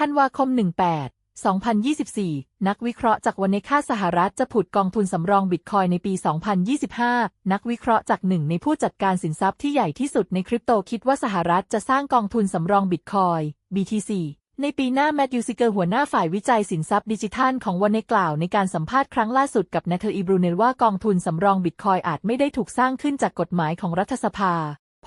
ธันวาคม 18 2024 นักวิเคราะห์จากวันในค่าสหรัฐจะผุดกองทุนสำรองบิตคอยในปี 2025 นักวิเคราะห์จากหนึ่งในผู้จัดการสินทรัพย์ที่ใหญ่ที่สุดในคริปโตคิดว่าสหรัฐจะสร้างกองทุนสำรองบิตคอย BTC ในปีหน้าแมทยูซิเกอร์หัวหน้าฝ่ายวิจัยสินทรัพย์ดิจิทัลของวันในกล่าวในการสัมภาษณ์ครั้งล่าสุดกับนาเธออีบรูเนลว่ากองทุนสำรองบิตคอยอาจไม่ได้ถูกสร้างขึ้นจากกฎหมายของรัฐสภา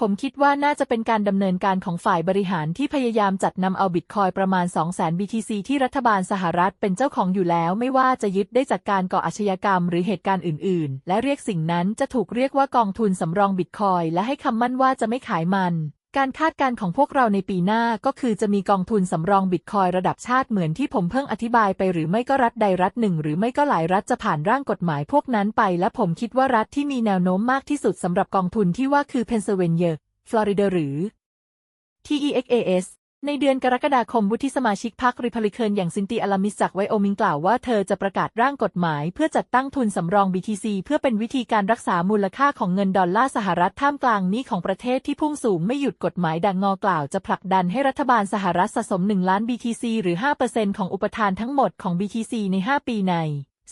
ผมคิดว่าน่าจะเป็นการดำเนินการของฝ่ายบริหารที่พยายามจัดนำเอาบิตคอยประมาณ 200,000 BTC ที่รัฐบาลสหรัฐเป็นเจ้าของอยู่แล้ว ไม่ว่าจะยึดได้จากการก่ออาชญากรรมหรือเหตุการณ์อื่น ๆ และเรียกสิ่งนั้นจะถูกเรียกว่ากองทุนสำรองบิตคอยและให้คำมั่นว่าจะไม่ขายมัน การคาดการณ์ของพวกเราในปีหน้าก็คือจะมีกองทุนสำรองบิตคอยระดับชาติเหมือนที่ผมเพิ่งอธิบายไปหรือไม่ก็รัฐใดรัฐหนึ่ง หรือไม่ก็หลายรัฐจะผ่านร่างกฎหมายพวกนั้นไป และผมคิดว่ารัฐที่มีแนวโน้มมากที่สุดสำหรับกองทุนที่ว่าคือเพนซิลเวเนีย ฟลอริดาหรือ TEXAS ในเดือนกรกฎาคมวุฒิสมาชิกพรรคริพับลิกันอย่างซินตีอลามิสจากไวโอมิงกล่าวว่าเธอจะประกาศร่างกฎหมายเพื่อจัดตั้งทุนสำรอง BTC เพื่อเป็นวิธีการรักษามูลค่าของเงินดอลลาร์สหรัฐท่ามกลางนี้ของประเทศที่พุ่งสูงไม่หยุดกฎหมายดังงอกล่าวจะผลักดันให้รัฐบาลสหรัฐสะสม 1 ล้าน BTC หรือ 5%ของอุปทานทั้งหมดของ BTC ใน 5 ปีใน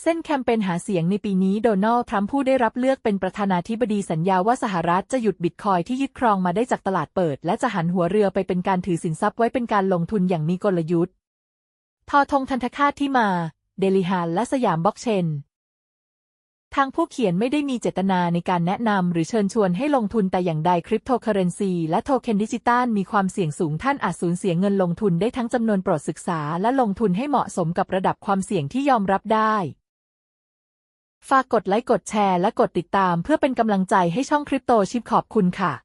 เส้นแคมเปญหาเสียงในปีนี้โดนัลด์ทรัมป์ผู้ได้รับเลือกเป็นประธานาธิบดีสัญญาว่าสหรัฐจะหยุดบิตคอยที่ยึดครองมาได้จากตลาดเปิด และจะหันหัวเรือไปเป็นการถือสินทรัพย์ไว้เป็นการลงทุนอย่างมีกลยุทธ์ ทอทงทันทคาตที่มา เดลิฮานและสยามบล็อกเชน ทางผู้เขียนไม่ได้มีเจตนาในการแนะนำหรือเชิญชวนให้ลงทุนแต่อย่างใดคริปโตเคอเรนซีและโทเค็นดิจิตอลมีความเสี่ยงสูงท่านอาจสูญเสียเงินลงทุนได้ทั้งจำนวนโปรดศึกษา และลงทุนให้เหมาะสมกับระดับความเสี่ยงที่ยอมรับได้ ฝากกดไลค์กดแชร์และกดติดตามเพื่อเป็นกำลังใจให้ช่องคริปโตชิปขอบคุณค่ะ